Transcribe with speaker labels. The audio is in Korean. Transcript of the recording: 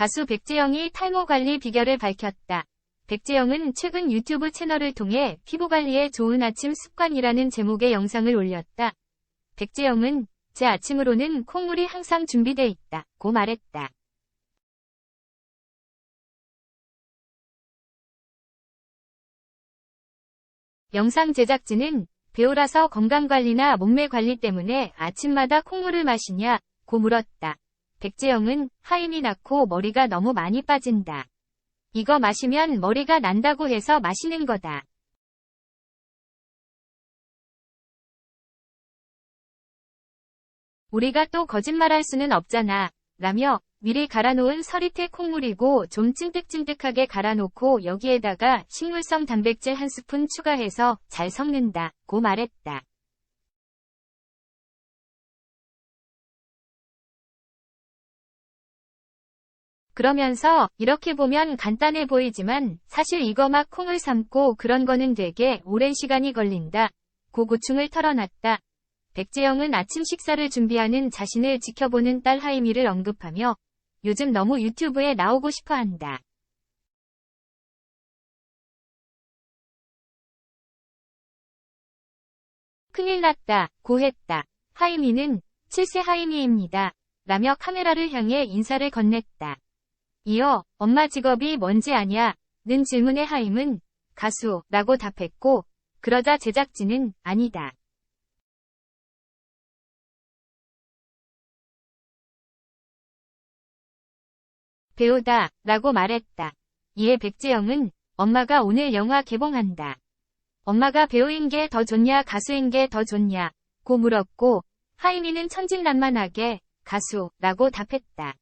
Speaker 1: 가수 백지영이 탈모 관리 비결을 밝혔다. 백지영은 최근 유튜브 채널을 통해 피부 관리에 좋은 아침 습관이라는 제목의 영상을 올렸다. 백지영은 제 아침으로는 콩물이 항상 준비돼 있다. 고 말했다. 영상 제작진은 배우라서 건강관리나 몸매 관리 때문에 아침마다 콩물을 마시냐 고 물었다. 백재영은 하임이 낳고 머리가 너무 많이 빠진다. 이거 마시면 머리가 난다고 해서 마시는 거다. 우리가 또 거짓말할 수는 없잖아. 라며 미리 갈아놓은 서리태 콩물이고 좀 찐득찐득하게 갈아놓고 여기에다가 식물성 단백질 한 스푼 추가해서 잘 섞는다. 고 말했다. 그러면서 이렇게 보면 간단해 보이지만 사실 이거 막 콩을 삶고 그런 거는 되게 오랜 시간이 걸린다. 고 고충을 털어놨다. 백재영은 아침 식사를 준비하는 자신을 지켜보는 딸 하이미를 언급하며 요즘 너무 유튜브에 나오고 싶어 한다. 큰일 났다. 고했다. 하이미는 7세 하이미입니다. 라며 카메라를 향해 인사를 건넸다. 이어 엄마 직업이 뭔지 아냐? 는 질문에 하임은 가수 라고 답했고 그러자 제작진은 아니다. 배우다 라고 말했다. 이에 백지영은 엄마가 오늘 영화 개봉한다. 엄마가 배우인 게 더 좋냐 가수인 게 더 좋냐 고 물었고 하이미는 천진난만하게 가수라고 답했다.